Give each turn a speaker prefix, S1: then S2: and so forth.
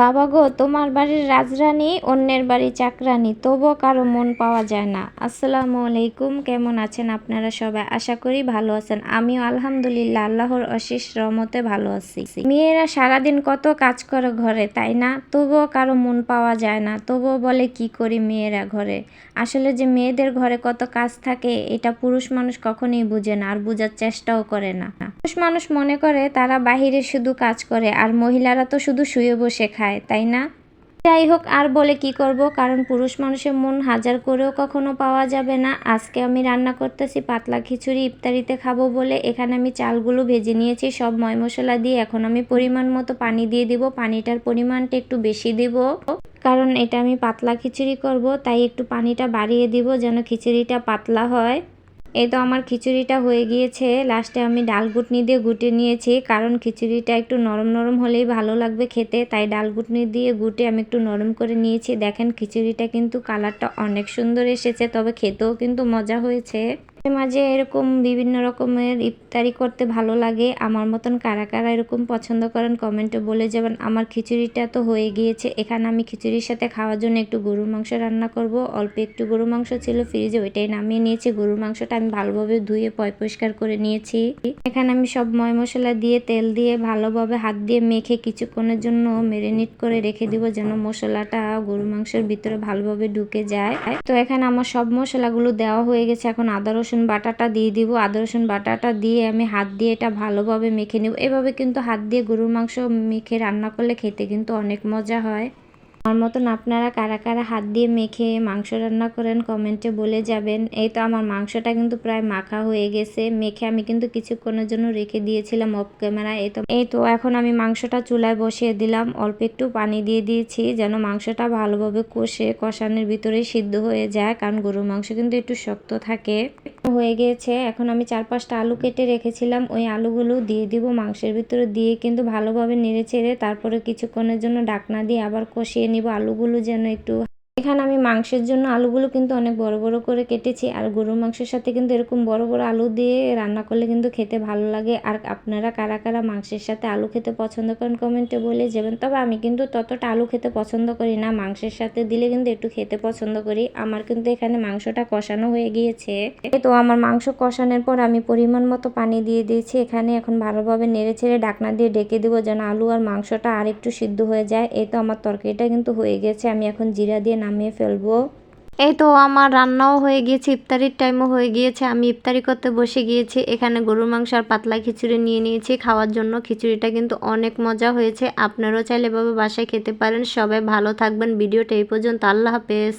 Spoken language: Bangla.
S1: বাবা গো, তোমার বাড়ির রাজরানী, অন্যের বাড়ি চাকরানী, তবুও কারও মন পাওয়া যায় না। আসসালামু আলাইকুম, কেমন আছেন আপনারা সবাই? আশা করি ভালো আছেন। আমিও আলহামদুলিল্লাহ, আল্লাহর অশেষ রহমতে ভালো আছি। মেয়েরা সারাদিন কত কাজ করে ঘরে, তাই না? তবুও কারও মন পাওয়া যায় না। তবুও বলে, কি করি মেয়েরা ঘরে? আসলে যে মেয়েদের ঘরে কত কাজ থাকে, এটা পুরুষ মানুষ কখনোই বুঝে না, আর বোঝার চেষ্টাও করে না। পুরুষ মানুষ মনে করে, তারা বাহিরে শুধু কাজ করে, আর মহিলারা তো শুধু শুয়ে বসে খায়। তাই না? যাই হোক, আর বলে কি করব? কারণ পুরুষ মানুষের মন হাজার করেও কখনো পাওয়া যাবে না। আজকে আমি রান্না করতেছি পাতলা খিচুড়ি, ইফতারিতে খাব বলে। এখানে আমি চালগুলো ভেজে নিয়েছি, সব ময় মশলা দিয়ে। এখন আমি পরিমাণ মতো পানি দিয়ে দিব। পানিটার পরিমাণটা একটু বেশি দিব। কারণ এটা আমি পাতলা খিচুড়ি করব, তাই একটু পানিটা বাড়িয়ে দিব যেন খিচুড়িটা পাতলা হয়। এই তো আমার খিচুড়িটা হয়ে গিয়েছে। লাস্টে আমি ডাল গুটনি দিয়ে গুটে নিয়েছি। কারণ খিচুড়িটা একটু নরম নরম হলেই ভালো লাগবে খেতে। তাই ডাল গুটনি দিয়ে গুটে আমি একটু নরম করে নিয়েছি। দেখেন খিচুড়িটা কিন্তু কালারটা অনেক সুন্দর এসেছে, তবে খেতেও কিন্তু মজা হয়েছে। মাঝে এরকম বিভিন্ন রকমের ইফতারি করতে ভালো লাগে। আমার মতন কারা কারা এরকম পছন্দ করেন কমেন্টে বলে যাবেন। আমার খিচুড়িটা তো হয়ে গিয়েছে। এখানে আমি খিচুড়ির সাথে খাওয়ার জন্য একটু গরুর মাংস রান্না করব। অল্প একটু গরুর মাংস ছিল ফ্রিজে ওইটাই নামিয়ে নিয়েছি। গরুর মাংসটা আমি ভালোভাবে ধুয়ে পয় পরিষ্কার করে নিয়েছি। এখানে আমি সব ময় মশলা দিয়ে, তেল দিয়ে ভালোভাবে হাত দিয়ে মেখে কিছুক্ষণের জন্য মেরিনেট করে রেখে দিব যেন মশলাটা গরুর মাংসের ভিতরে ভালোভাবে ঢুকে যায়। তো এখানে আমার সব মশলাগুলো দেওয়া হয়ে গেছে। এখন আদা, রসুন বাটাটা দিয়ে দিব। আদা রসুন বাটাটা দিয়ে আমি হাত দিয়ে এটা ভালোভাবে মেখে নেব। এভাবে কিন্তু হাত দিয়ে গরুর মাংস মেখে রান্না করলে খেতে কিন্তু অনেক মজা হয়। আমার মতন আপনারা কারা কারা হাত দিয়ে মেখে মাংস রান্না করেন কমেন্টে বলে যাবেন। এই তো আমার মাংসটা কিন্তু প্রায় মাখা হয়ে গেছে। মেখে আমি কিন্তু কিছুক্ষণের জন্য রেখে দিয়েছিলাম অফ ক্যামেরা এই তো এই তো এখন আমি মাংসটা চুলায় বসিয়ে দিলাম। অল্প একটু পানি দিয়ে দিয়েছি যেন মাংসটা ভালোভাবে কষে, কষানোর ভিতরে সিদ্ধ হয়ে যায়। কারণ গরুর মাংস কিন্তু একটু শক্ত থাকে। হয়ে গিয়েছে এখন আমি চার পাঁচটা আলু কেটে রেখেছিলাম। ওই আলুগুলো দিয়ে দিব, মাংসের ভিতরে দিয়ে কিন্তু ভালোভাবে নেড়ে ছেড়ে তারপরে কিছুক্ষণের জন্য ডাকনা দিয়ে আবার কষিয়ে নিব। আলুগুলো যেন একটু এখানে আমি মাংসের জন্য আলুগুলো কিন্তু অনেক বড় বড় করে কেটেছি, আর গরুর মাংসের সাথে কিন্তু এরকম বড় বড় আলু দিয়ে রান্না করলে কিন্তু খেতে ভালো লাগে। আর আপনারা কারা কারা মাংসের সাথে আলু খেতে পছন্দ করেন কমেন্টে বলে যাবেন। তবে আমি কিন্তু ততটা আলু খেতে পছন্দ করি না, মাংসের সাথে দিলে কিন্তু একটু খেতে পছন্দ করি। আমার কিন্তু এখানে মাংসটা কষানো হয়ে গিয়েছে। তো আমার মাংস কষানোর পর আমি পরিমাণ মতো পানি দিয়ে দিয়েছি। এখানে এখন ভালোভাবে নেড়ে ছেড়ে ডাকনা দিয়ে ডেকে দেবো যেন আলু আর মাংসটা আর একটু সিদ্ধ হয়ে যায়। এই তো আমার তরকারিটা কিন্তু হয়ে গেছে। আমি এখন জিরা দিয়ে নামিয়ে ফেলব। এই তো আমার রান্নাও হয়ে গিয়েছে, ইফতারির টাইমও হয়ে গিয়েছে। আমি ইফতারি করতে বসে গিয়েছি, এখানে গরুর মাংস আর পাতলা খিচুড়ি নিয়ে নিয়েছি। খাওয়ার জন্য খিচুড়িটা কিন্তু অনেক মজা হয়েছে। আপনারাও চাইলে এভাবে বাসায় খেতে পারেন। সবাই ভালো থাকবেন। ভিডিওটা এই পর্যন্ত। আল্লাহ হাফেজ।